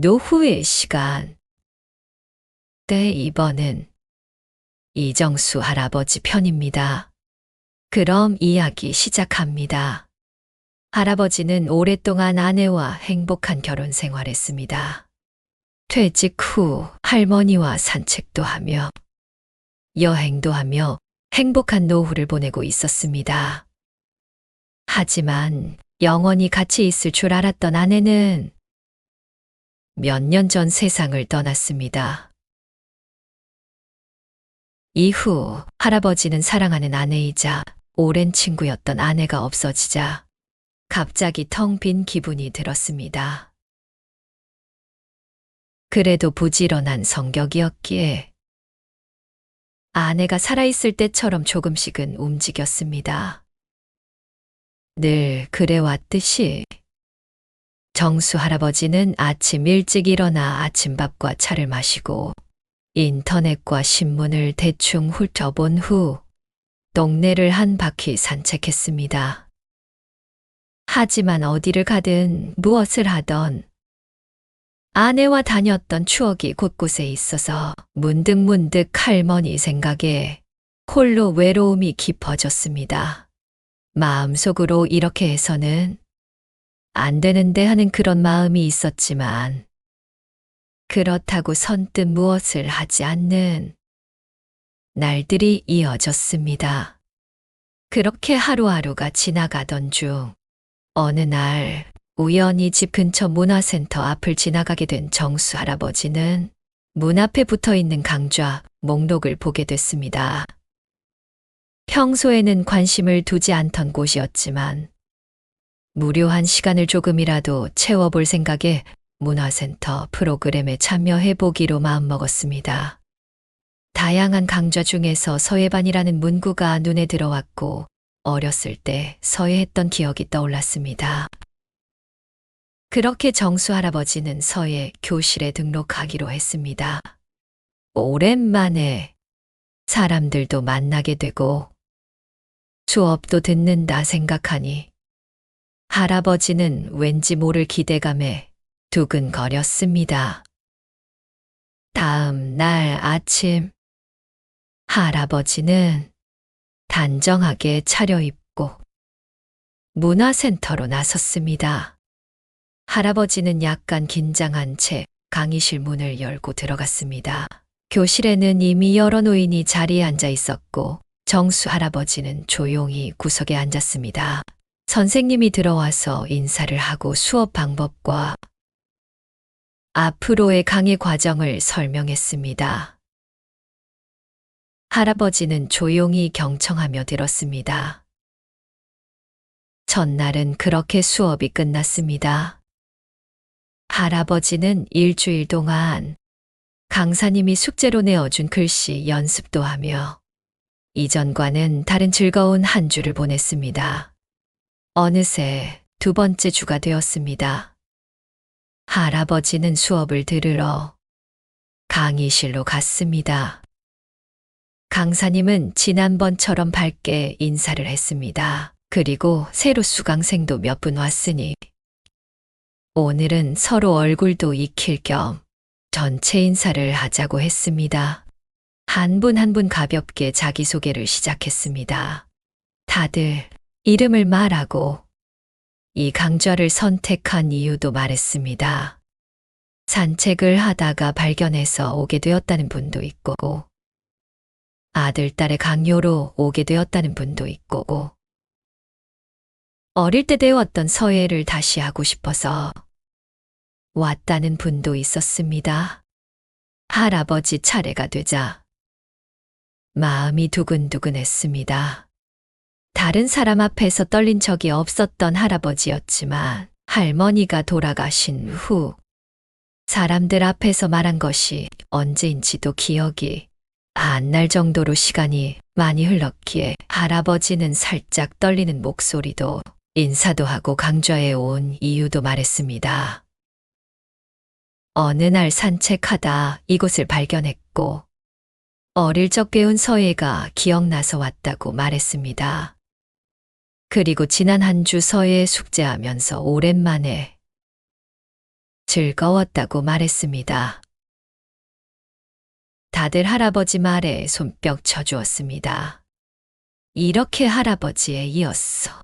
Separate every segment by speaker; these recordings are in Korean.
Speaker 1: 노후의 시간. 네, 이번은 이정수 할아버지 편입니다. 그럼 이야기 시작합니다. 할아버지는 오랫동안 아내와 행복한 결혼 생활했습니다. 퇴직 후 할머니와 산책도 하며 여행도 하며 행복한 노후를 보내고 있었습니다. 하지만 영원히 같이 있을 줄 알았던 아내는 몇 년 전 세상을 떠났습니다. 이후 할아버지는 사랑하는 아내이자 오랜 친구였던 아내가 없어지자 갑자기 텅 빈 기분이 들었습니다. 그래도 부지런한 성격이었기에 아내가 살아있을 때처럼 조금씩은 움직였습니다. 늘 그래왔듯이 정수 할아버지는 아침 일찍 일어나 아침밥과 차를 마시고 인터넷과 신문을 대충 훑어본 후 동네를 한 바퀴 산책했습니다. 하지만 어디를 가든 무엇을 하던 아내와 다녔던 추억이 곳곳에 있어서 문득문득 할머니 생각에 홀로 외로움이 깊어졌습니다. 마음속으로 이렇게 해서는 안 되는데 하는 그런 마음이 있었지만 그렇다고 선뜻 무엇을 하지 않는 날들이 이어졌습니다. 그렇게 하루하루가 지나가던 중 어느 날 우연히 집 근처 문화센터 앞을 지나가게 된 정수 할아버지는 문 앞에 붙어 있는 강좌 목록을 보게 됐습니다. 평소에는 관심을 두지 않던 곳이었지만 무료한 시간을 조금이라도 채워볼 생각에 문화센터 프로그램에 참여해 보기로 마음먹었습니다. 다양한 강좌 중에서 서예반이라는 문구가 눈에 들어왔고 어렸을 때 서예했던 기억이 떠올랐습니다. 그렇게 정수 할아버지는 서예 교실에 등록하기로 했습니다. 오랜만에 사람들도 만나게 되고 수업도 듣는다 생각하니 할아버지는 왠지 모를 기대감에 두근거렸습니다. 다음 날 아침 할아버지는 단정하게 차려입고 문화센터로 나섰습니다. 할아버지는 약간 긴장한 채 강의실 문을 열고 들어갔습니다. 교실에는 이미 여러 노인이 자리에 앉아 있었고 정수 할아버지는 조용히 구석에 앉았습니다. 선생님이 들어와서 인사를 하고 수업 방법과 앞으로의 강의 과정을 설명했습니다. 할아버지는 조용히 경청하며 들었습니다. 첫날은 그렇게 수업이 끝났습니다. 할아버지는 일주일 동안 강사님이 숙제로 내어준 글씨 연습도 하며 이전과는 다른 즐거운 한 주를 보냈습니다. 어느새 두 번째 주가 되었습니다. 할아버지는 수업을 들으러 강의실로 갔습니다. 강사님은 지난번처럼 밝게 인사를 했습니다. 그리고 새로 수강생도 몇 분 왔으니 오늘은 서로 얼굴도 익힐 겸 전체 인사를 하자고 했습니다. 한 분 한 분 가볍게 자기소개를 시작했습니다. 다들 이름을 말하고 이 강좌를 선택한 이유도 말했습니다. 산책을 하다가 발견해서 오게 되었다는 분도 있고, 아들, 딸의 강요로 오게 되었다는 분도 있고, 어릴 때 배웠던 서예를 다시 하고 싶어서 왔다는 분도 있었습니다. 할아버지 차례가 되자 마음이 두근두근했습니다. 다른 사람 앞에서 떨린 적이 없었던 할아버지였지만 할머니가 돌아가신 후 사람들 앞에서 말한 것이 언제인지도 기억이 안 날 정도로 시간이 많이 흘렀기에 할아버지는 살짝 떨리는 목소리도 인사도 하고 강좌에 온 이유도 말했습니다. 어느 날 산책하다 이곳을 발견했고 어릴 적 배운 서예가 기억나서 왔다고 말했습니다. 그리고 지난 한 주 서예 숙제하면서 오랜만에 즐거웠다고 말했습니다. 다들 할아버지 말에 손뼉 쳐주었습니다. 이렇게 할아버지에 이었어.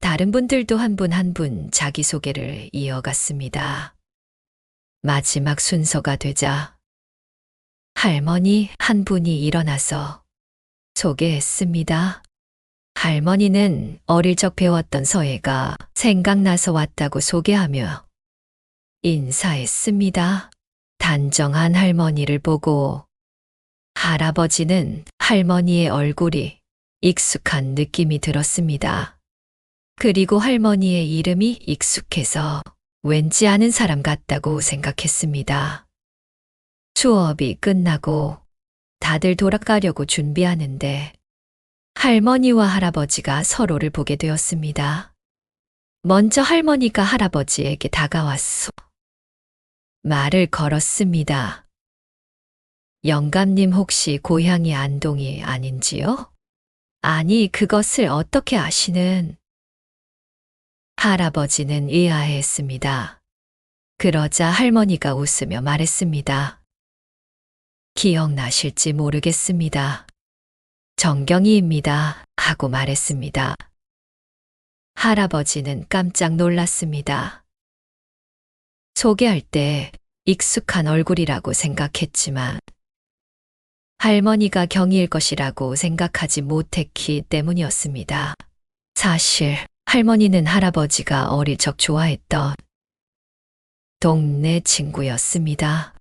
Speaker 1: 다른 분들도 한 분 한 분 자기소개를 이어갔습니다. 마지막 순서가 되자 할머니 한 분이 일어나서 소개했습니다. 할머니는 어릴 적 배웠던 서예가 생각나서 왔다고 소개하며 인사했습니다. 단정한 할머니를 보고 할아버지는 할머니의 얼굴이 익숙한 느낌이 들었습니다. 그리고 할머니의 이름이 익숙해서 왠지 아는 사람 같다고 생각했습니다. 수업이 끝나고 다들 돌아가려고 준비하는데 할머니와 할아버지가 서로를 보게 되었습니다. 먼저 할머니가 할아버지에게 다가왔소. 말을 걸었습니다. 영감님 혹시 고향이 안동이 아닌지요? 아니, 그것을 어떻게 아시는? 할아버지는 의아해했습니다. 그러자 할머니가 웃으며 말했습니다. 기억나실지 모르겠습니다. 정경이입니다. 하고 말했습니다. 할아버지는 깜짝 놀랐습니다. 소개할 때 익숙한 얼굴이라고 생각했지만 할머니가 경이일 것이라고 생각하지 못했기 때문이었습니다. 사실 할머니는 할아버지가 어릴 적 좋아했던 동네 친구였습니다.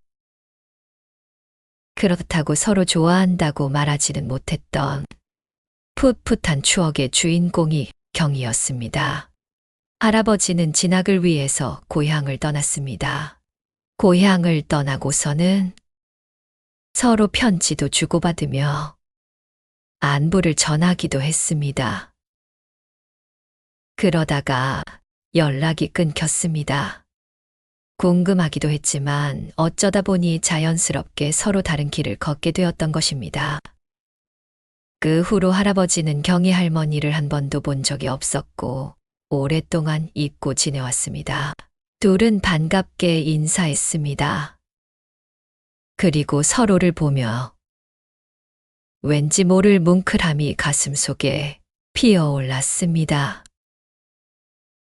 Speaker 1: 그렇다고 서로 좋아한다고 말하지는 못했던 풋풋한 추억의 주인공이 경이었습니다. 할아버지는 진학을 위해서 고향을 떠났습니다. 고향을 떠나고서는 서로 편지도 주고받으며 안부를 전하기도 했습니다. 그러다가 연락이 끊겼습니다. 궁금하기도 했지만 어쩌다 보니 자연스럽게 서로 다른 길을 걷게 되었던 것입니다. 그 후로 할아버지는 경희 할머니를 한 번도 본 적이 없었고 오랫동안 잊고 지내왔습니다. 둘은 반갑게 인사했습니다. 그리고 서로를 보며 왠지 모를 뭉클함이 가슴 속에 피어올랐습니다.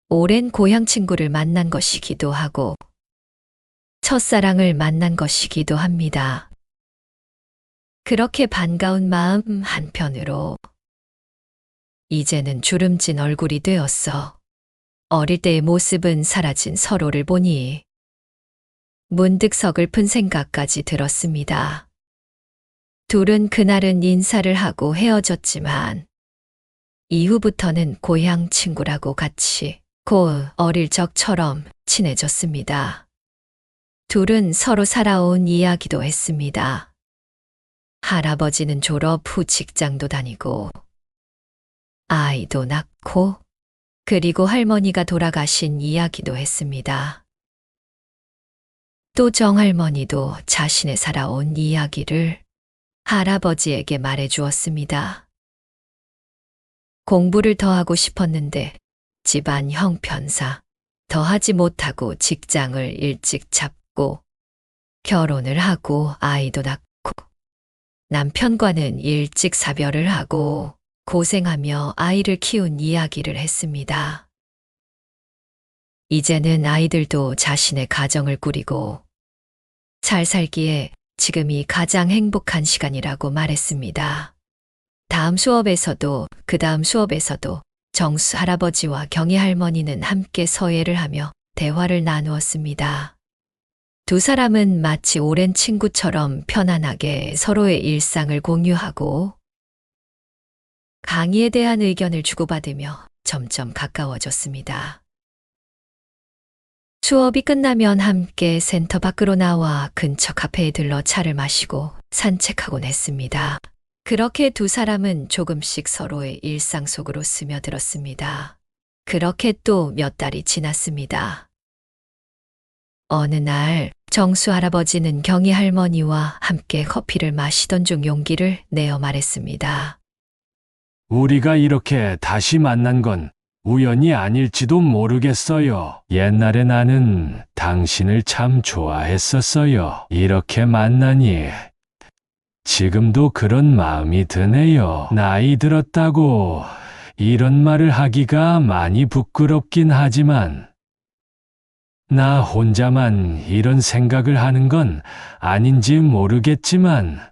Speaker 1: 오랜 고향 친구를 만난 것이기도 하고 첫사랑을 만난 것이기도 합니다. 그렇게 반가운 마음 한편으로 이제는 주름진 얼굴이 되었어. 어릴 때의 모습은 사라진 서로를 보니 문득 서글픈 생각까지 들었습니다. 둘은 그날은 인사를 하고 헤어졌지만 이후부터는 고향 친구라고 같이 고 어릴 적처럼 친해졌습니다. 둘은 서로 살아온 이야기도 했습니다. 할아버지는 졸업 후 직장도 다니고 아이도 낳고 그리고 할머니가 돌아가신 이야기도 했습니다. 또 정할머니도 자신의 살아온 이야기를 할아버지에게 말해 주었습니다. 공부를 더 하고 싶었는데 집안 형편사 더 하지 못하고 직장을 일찍 잡고 결혼을 하고 아이도 낳고 남편과는 일찍 사별을 하고 고생하며 아이를 키운 이야기를 했습니다. 이제는 아이들도 자신의 가정을 꾸리고 잘 살기에 지금이 가장 행복한 시간이라고 말했습니다. 다음 수업에서도 그 다음 수업에서도 정수 할아버지와 경희 할머니는 함께 서예를 하며 대화를 나누었습니다. 두 사람은 마치 오랜 친구처럼 편안하게 서로의 일상을 공유하고 강의에 대한 의견을 주고받으며 점점 가까워졌습니다. 수업이 끝나면 함께 센터 밖으로 나와 근처 카페에 들러 차를 마시고 산책하곤 했습니다. 그렇게 두 사람은 조금씩 서로의 일상 속으로 스며들었습니다. 그렇게 또 몇 달이 지났습니다. 어느 날 정수 할아버지는 경희 할머니와 함께 커피를 마시던 중 용기를 내어 말했습니다.
Speaker 2: 우리가 이렇게 다시 만난 건 우연이 아닐지도 모르겠어요. 옛날에 나는 당신을 참 좋아했었어요. 이렇게 만나니 지금도 그런 마음이 드네요. 나이 들었다고 이런 말을 하기가 많이 부끄럽긴 하지만 나 혼자만 이런 생각을 하는 건 아닌지 모르겠지만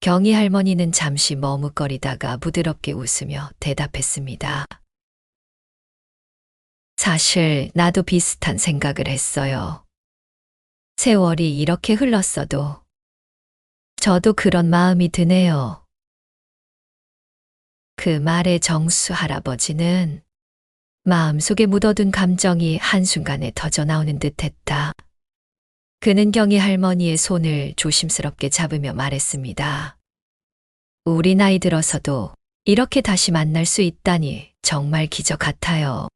Speaker 1: 경희 할머니는 잠시 머뭇거리다가 부드럽게 웃으며 대답했습니다. 사실 나도 비슷한 생각을 했어요. 세월이 이렇게 흘렀어도 저도 그런 마음이 드네요. 그 말에 정수 할아버지는 마음속에 묻어둔 감정이 한순간에 터져 나오는 듯 했다. 그는 경희 할머니의 손을 조심스럽게 잡으며 말했습니다. 우리 나이 들어서도 이렇게 다시 만날 수 있다니 정말 기적 같아요.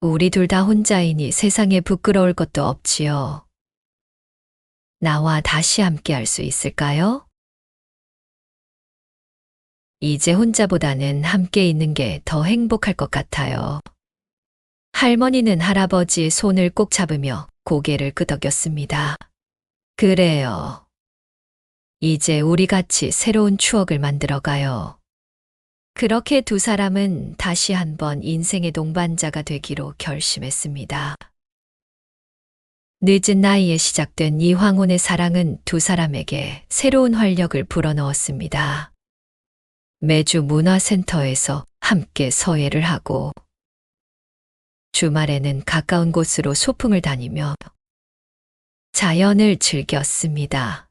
Speaker 1: 우리 둘 다 혼자이니 세상에 부끄러울 것도 없지요. 나와 다시 함께 할 수 있을까요? 이제 혼자보다는 함께 있는 게 더 행복할 것 같아요. 할머니는 할아버지의 손을 꼭 잡으며 고개를 끄덕였습니다. 그래요. 이제 우리 같이 새로운 추억을 만들어 가요. 그렇게 두 사람은 다시 한번 인생의 동반자가 되기로 결심했습니다. 늦은 나이에 시작된 이 황혼의 사랑은 두 사람에게 새로운 활력을 불어넣었습니다. 매주 문화센터에서 함께 서예를 하고 주말에는 가까운 곳으로 소풍을 다니며 자연을 즐겼습니다.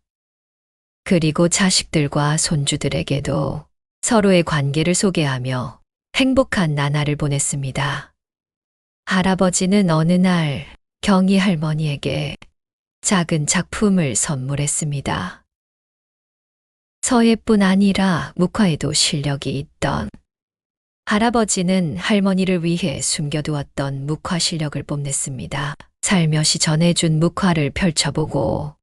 Speaker 1: 그리고 자식들과 손주들에게도 서로의 관계를 소개하며 행복한 나날을 보냈습니다. 할아버지는 어느 날 경희 할머니에게 작은 작품을 선물했습니다. 서예뿐 아니라 묵화에도 실력이 있던 할아버지는 할머니를 위해 숨겨두었던 묵화 실력을 뽐냈습니다. 살며시 전해준 묵화를 펼쳐보고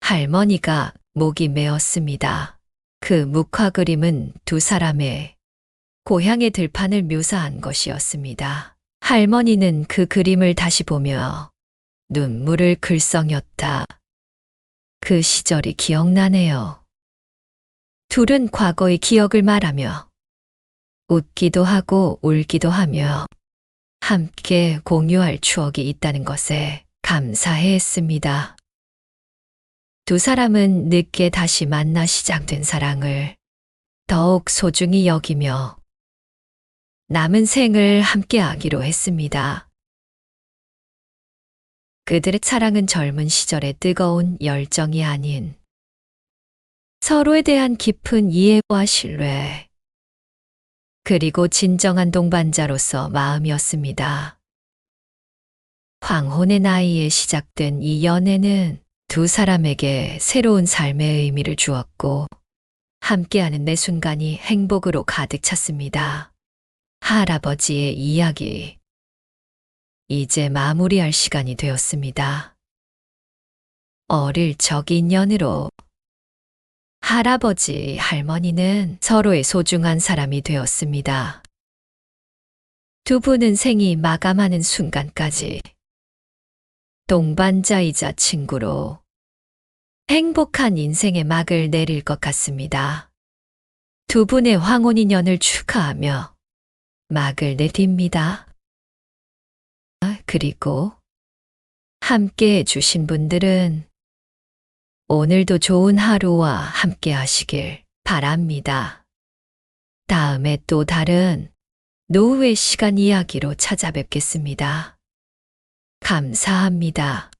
Speaker 1: 할머니가 목이 메었습니다. 그 묵화 그림은 두 사람의 고향의 들판을 묘사한 것이었습니다. 할머니는 그 그림을 다시 보며 눈물을 글썽였다. 그 시절이 기억나네요. 둘은 과거의 기억을 말하며 웃기도 하고 울기도 하며 함께 공유할 추억이 있다는 것에 감사해 했습니다. 두 사람은 늦게 다시 만나 시작된 사랑을 더욱 소중히 여기며 남은 생을 함께 하기로 했습니다. 그들의 사랑은 젊은 시절의 뜨거운 열정이 아닌 서로에 대한 깊은 이해와 신뢰, 그리고 진정한 동반자로서 마음이었습니다. 황혼의 나이에 시작된 이 연애는 두 사람에게 새로운 삶의 의미를 주었고, 함께하는 내 순간이 행복으로 가득 찼습니다. 할아버지의 이야기. 이제 마무리할 시간이 되었습니다. 어릴 적 인연으로 할아버지, 할머니는 서로의 소중한 사람이 되었습니다. 두 분은 생이 마감하는 순간까지 동반자이자 친구로 행복한 인생의 막을 내릴 것 같습니다. 두 분의 황혼 인연을 축하하며 막을 내딥니다. 아, 그리고 함께 해주신 분들은 오늘도 좋은 하루와 함께 하시길 바랍니다. 다음에 또 다른 노후의 시간 이야기로 찾아뵙겠습니다. 감사합니다.